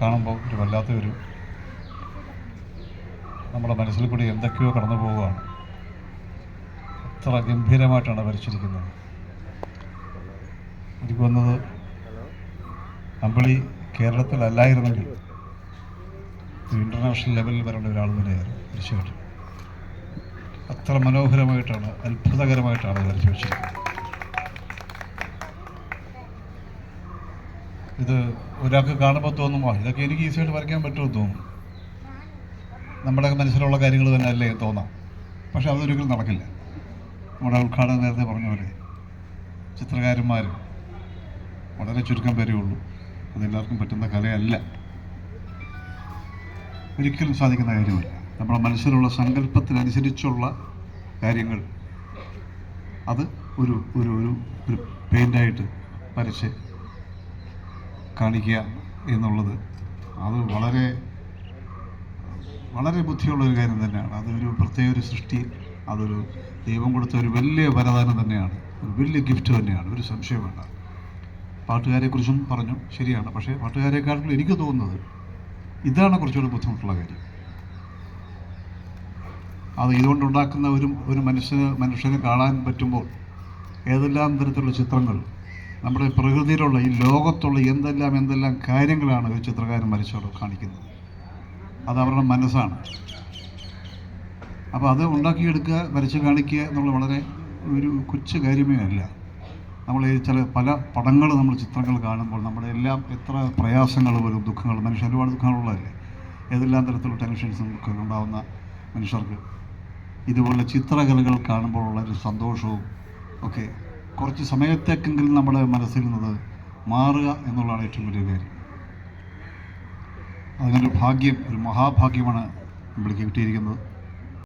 കാണുമ്പോൾ ഒരു വല്ലാത്ത ഒരു നമ്മുടെ മനസ്സിൽ കൂടി എന്തൊക്കെയോ കടന്നു പോവുകയാണ്. അത്ര ഗംഭീരമായിട്ടാണ് വരച്ചിരിക്കുന്നത് എനിക്ക് വന്നത് അമ്പിളി കേരളത്തിലല്ലായിരുന്നെങ്കിൽ ഇന്റർനാഷണൽ ലെവലിൽ വരേണ്ട ഒരാൾ തന്നെയായിരുന്നു തീർച്ചയായിട്ടും. അത്ര മനോഹരമായിട്ടാണ് അത്ഭുതകരമായിട്ടാണ് വരച്ചു വെച്ചിരിക്കുന്നത് ഇത് ഒരാൾക്ക് കാണുമ്പോൾ തോന്നും "ആ, ഇതൊക്കെ എനിക്ക് ഈസിയായിട്ട് വരയ്ക്കാൻ പറ്റുമെന്ന് തോന്നും. നമ്മുടെ മനസ്സിലുള്ള കാര്യങ്ങൾ തന്നെ അല്ലേ തോന്നാം. പക്ഷെ അതൊരിക്കലും നടക്കില്ല. നമ്മുടെ ഉദ്ഘാടനം നേരത്തെ പറഞ്ഞ പോലെ ചിത്രകാരന്മാർ വളരെ ചുരുക്കം പേരേ ഉള്ളൂ. അതെല്ലാവർക്കും പറ്റുന്ന കലയല്ല. ഒരിക്കലും സാധിക്കുന്ന കാര്യമല്ല. നമ്മുടെ മനസ്സിലുള്ള സങ്കല്പത്തിനനുസരിച്ചുള്ള കാര്യങ്ങൾ അത് ഒരു ഒരു ഒരു പെയിന്റായിട്ട് വരച്ച് കാണിക്കുക എന്നുള്ളത്. അത് വളരെ വളരെ ബുദ്ധിയുള്ള ഒരു കാര്യം തന്നെയാണ്. അതൊരു പ്രത്യേക ഒരു സൃഷ്ടി. അതൊരു ദൈവം കൊടുത്ത ഒരു വലിയ വരദാനം തന്നെയാണ്. ഒരു വലിയ ഗിഫ്റ്റ് തന്നെയാണ്. ഒരു സംശയം വേണ്ട. പാട്ടുകാരെക്കുറിച്ചും പറഞ്ഞു. ശരിയാണ്. പക്ഷേ പാട്ടുകാരെക്കാട്ടിലും എനിക്ക് തോന്നുന്നത് ഇതാണ് കുറച്ചുകൂടി ബുദ്ധിമുട്ടുള്ള കാര്യം. അത് ഇതുകൊണ്ടുണ്ടാക്കുന്ന ഒരു ഒരു മനുഷ്യന് മനുഷ്യന് കാണാൻ പറ്റുമ്പോൾ ഏതെല്ലാം തരത്തിലുള്ള ചിത്രങ്ങൾ നമ്മുടെ പ്രകൃതിയിലുള്ള ഈ ലോകത്തുള്ള എന്തെല്ലാം എന്തെല്ലാം കാര്യങ്ങളാണ് ഒരു ചിത്രകാരൻ വരച്ചവിടെ കാണിക്കുന്നത്. അത് അവരുടെ മനസ്സാണ്. അപ്പോൾ അത് ഉണ്ടാക്കിയെടുക്കുക വരച്ച് കാണിക്കുക എന്നുള്ള വളരെ ഒരു കൊച്ചു കാര്യമേ അല്ല. നമ്മൾ ചില പല പടങ്ങൾ നമ്മൾ ചിത്രങ്ങൾ കാണുമ്പോൾ നമ്മുടെ എല്ലാം എത്ര പ്രയാസങ്ങൾ വരും ദുഃഖങ്ങൾ മനുഷ്യർ ഒരുപാട് ദുഃഖങ്ങളുള്ളതല്ലേ? ഏതെല്ലാം തരത്തിലുള്ള ടെൻഷൻസും ഒക്കെ ഉണ്ടാകുന്ന മനുഷ്യർക്ക്? ഇതുപോലെ ചിത്രകലകൾ കാണുമ്പോഴുള്ള ഒരു സന്തോഷവും ഒക്കെ കുറച്ച് സമയത്തേക്കെങ്കിലും നമ്മുടെ മനസ്സിൽ നിന്നത് മാറുക എന്നുള്ളതാണ് ഏറ്റവും വലിയ കാര്യം. അതിനൊരു ഭാഗ്യം ഒരു മഹാഭാഗ്യമാണ് നമ്മൾ കിട്ടിയിരിക്കുന്നത്.